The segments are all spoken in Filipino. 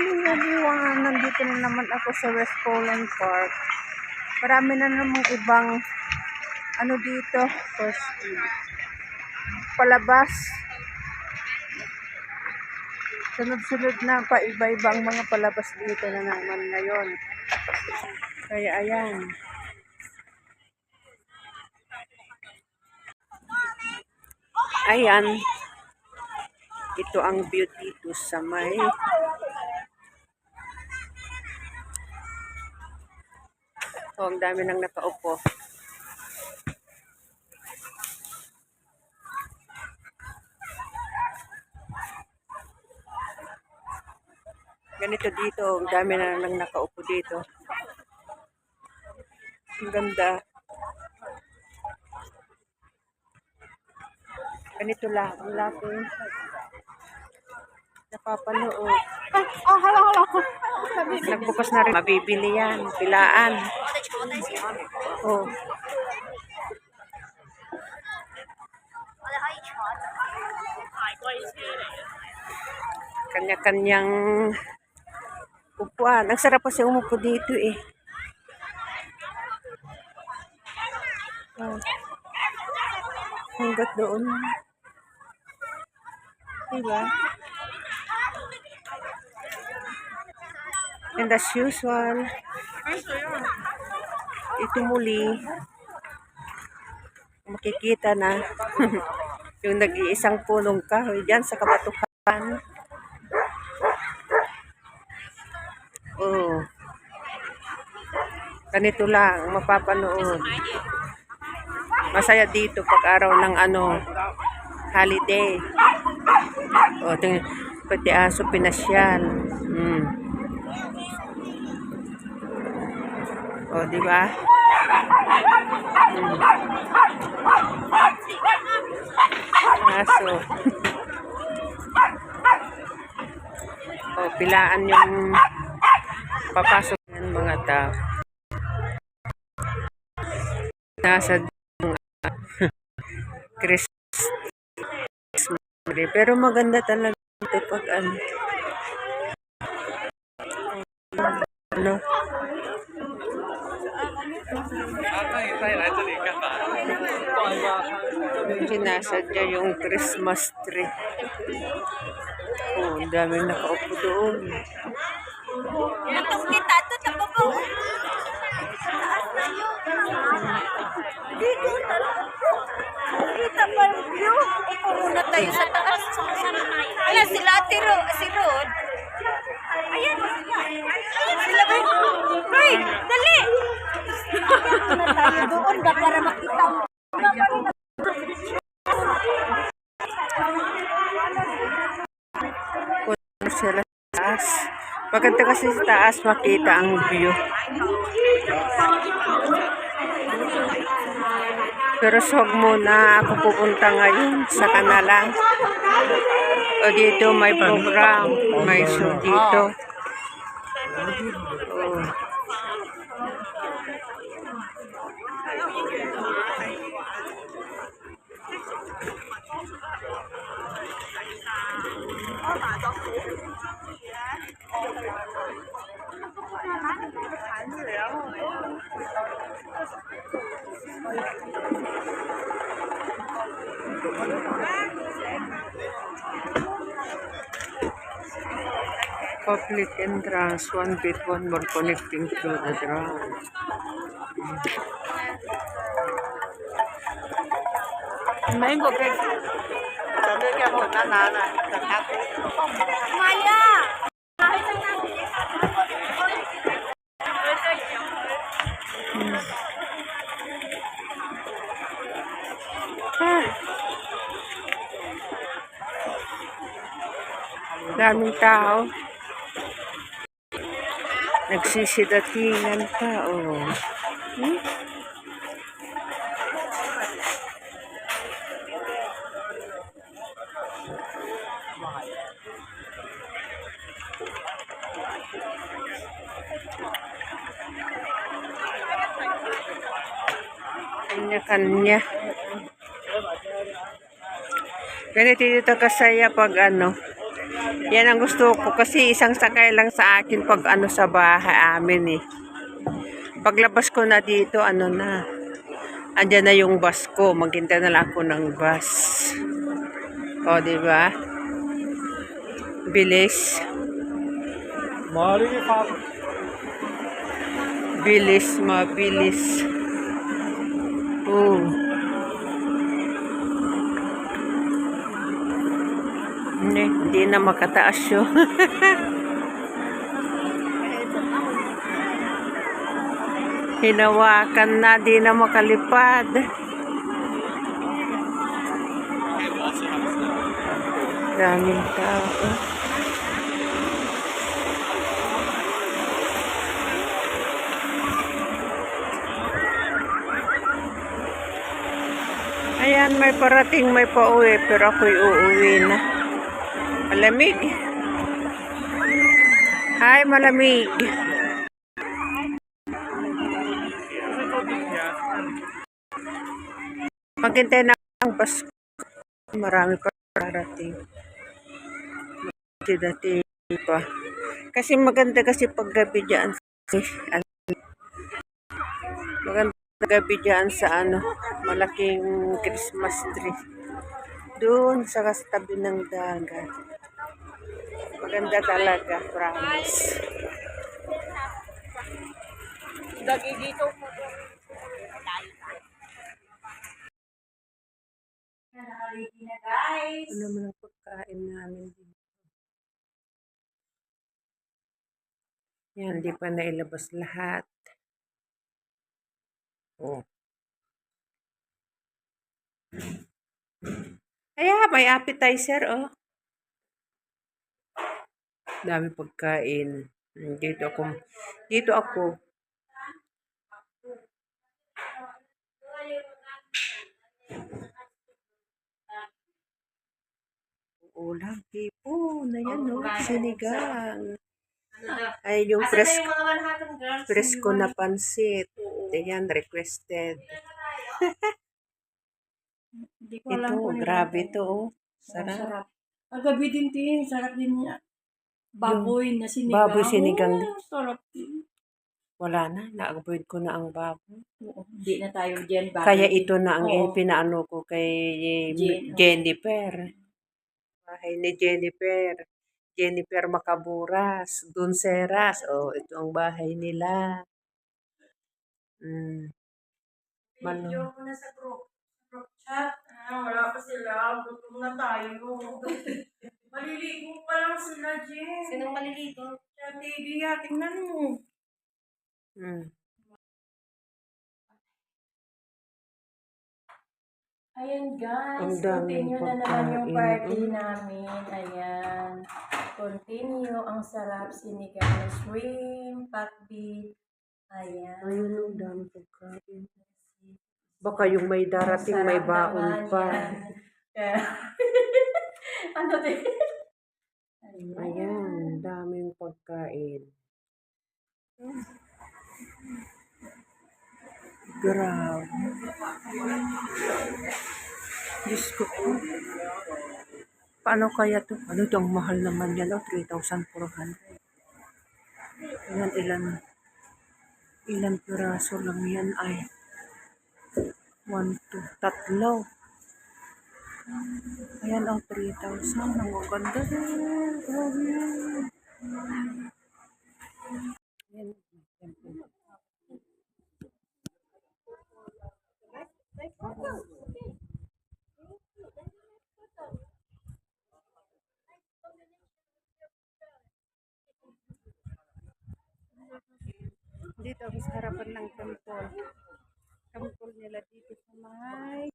morning everyone. Nandito na naman ako sa West Poland Park. Marami na namang ibang ano dito, first palabas. Sunod-sunod na pa iba-ibang mga palabas dito na naman ngayon. Kaya ayan. Ayan. Ito ang view dito sa may Oh, ang dami nang nakaupo. Ganito dito, ang dami na nang nakaupo dito. Ang ganda. Ganito lang, ang laki. Napapanood. Ah, hala, hala. Nagbukas na rin. Mabibili yan. Pilaan. Oh. Kanya-kanyang upuan. Ang sarap kasi umupo dito eh. Oh. Hanggat doon. Diba? And as usual, ito muli, makikita na yung nag-iisang punong kahoy dyan sa kabatukan. Oh. Ganito lang, mapapanood. Masaya dito pag araw ng ano, holiday. O, ito, pati aso pinasyal. Hmm. O, di ba? Hmm. Aso. o, pilaan yung papasok ng mga tao. Nasa Christmas. Pero maganda talaga ito pag ano. Ano? Sinasadya yung Christmas tree. Oh, ang daming nakaupo doon. Natok kita to tabo po. Dito talaga po. Kita pa yung view. Muna tayo sa taas. Ayan sila si Rod. Ayan sila. Ayan sila ba? Hoy, dali. Muna tayo doon ba para makita mo. Punta sila taas. Maganda kasi sa taas makita ang view. Pero swag muna ako pupunta ngayon sa kanala. O dito may program. May show dito. Oh. Public entrance, one bit, one more connecting to the ground. Maingo kay Ka mo na nana. Maya! Ah. Daming tao. Nagsisidatingan pa, oh. Hmm? Kanya-kanya. Ganito dito kasaya pag ano, Yan ang gusto ko kasi isang sakay lang sa akin pag ano sa bahay amin eh. Paglabas ko na dito, ano na. Andyan na yung bus ko. Maghintay na lang ako ng bus. O, di ba? Bilis. Bilis, mabilis. Oh. Hindi, hindi na makataas yun. Hinawakan na, di na makalipad. Daming tao. Ayan, may parating, may pauwi, pero ako'y uuwi na. Malamig. Hi, malamig. Maghintay na ang bus. Marami pa parating. Dati pa. Kasi maganda kasi paggabi dyan. Ano, Maganda gabi dyan sa ano, malaking Christmas tree. Doon sa tabi ng dagat. Maganda talaga, promise. Lagi dito po. Ano naman ang pagkain namin dito? Yan, di pa nailabas lahat. Oh. Kaya, may appetizer, oh. Dami pagkain. Dito ako, dito ako. Ulam, tipo, na yan, no? Sinigang. Ay, yung presko, presko na pansit. Yan, requested. Ito, ano grabe yung- to, oh. Sarap. Ang gabi din tin, sarap din niya. Baboy na sinigang. baboy sinigang din. Oh, sarap din. Wala na, na-avoid ko na ang baboy. Oo, Hindi na tayo dyan. baboy Kaya ito na ang Oo. pinaano ko kay Jen- Jennifer. Bahay ni Jennifer. Jennifer Macaburas. Dunseras. Oh, ito ang bahay nila. Mm. Malo. Video ko na sa group. Group chat. Ah, wala pa sila. Gutom na tayo. Maliligo pa lang sila, Jen. Sinong malilito? Sa TV, ah, tingnan mo. Mm. Ayan guys, Ang daming continue na naman yung party namin. Ayan. Continue. Ang sarap sinigang na shrimp, pakbit. Ayan. Ayun ang dami pagkain. Baka yung may darating may baon pa. ano din? Ayan. Ayan, daming pagkain. Grabe. Diyos ko po. Paano kaya to? Ano ito? Ang mahal naman yan. Oh, 3,400. Ayan, ilan? Ilan piraso lang yan ay? 1, 2, tatlo. Ayan ang 3,000. Ang maganda rin yan. Ayan. Dito sa harapan ng temple. Temple nila dito sa may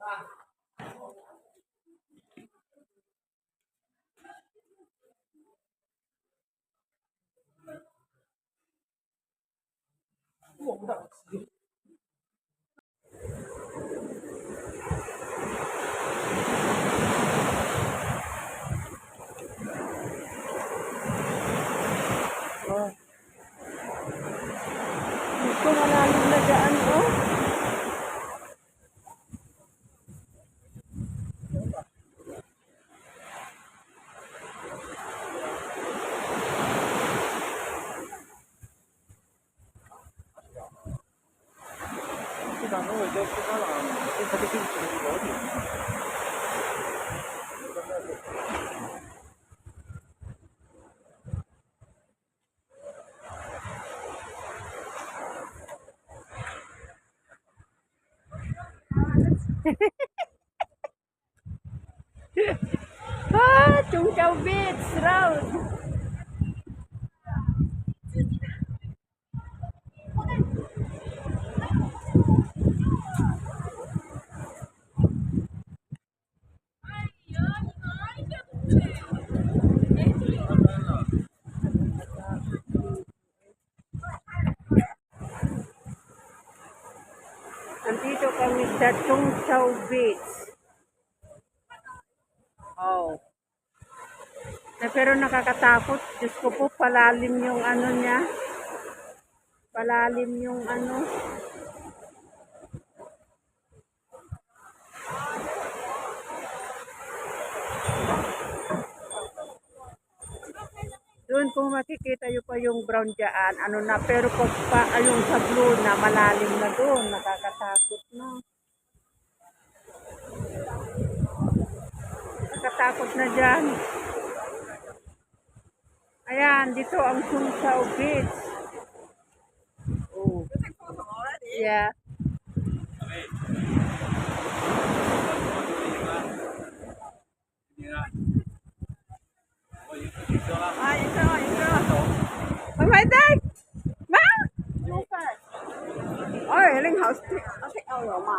Ah. Oh. da noite, deve ficar lá. Tem saber que ele chegou hoje. ah, tu dá o beijo, kami sa Chung Chau Beach. Oh. Na pero nakakatakot. Diyos ko po, palalim yung ano niya. Palalim yung ano. Doon kung makikita nyo pa yung brown dyan, ano na, pero pa, yung sa blue na, malalim na doon, nakakatakot na. Nakatakot na dyan. Ayan, dito ang Sungsao Beach. Oh. Yeah. Ah, ito, ito. Pagmaiday! Ma! Ôi, Linh Hậu nó thích ao rồi mà.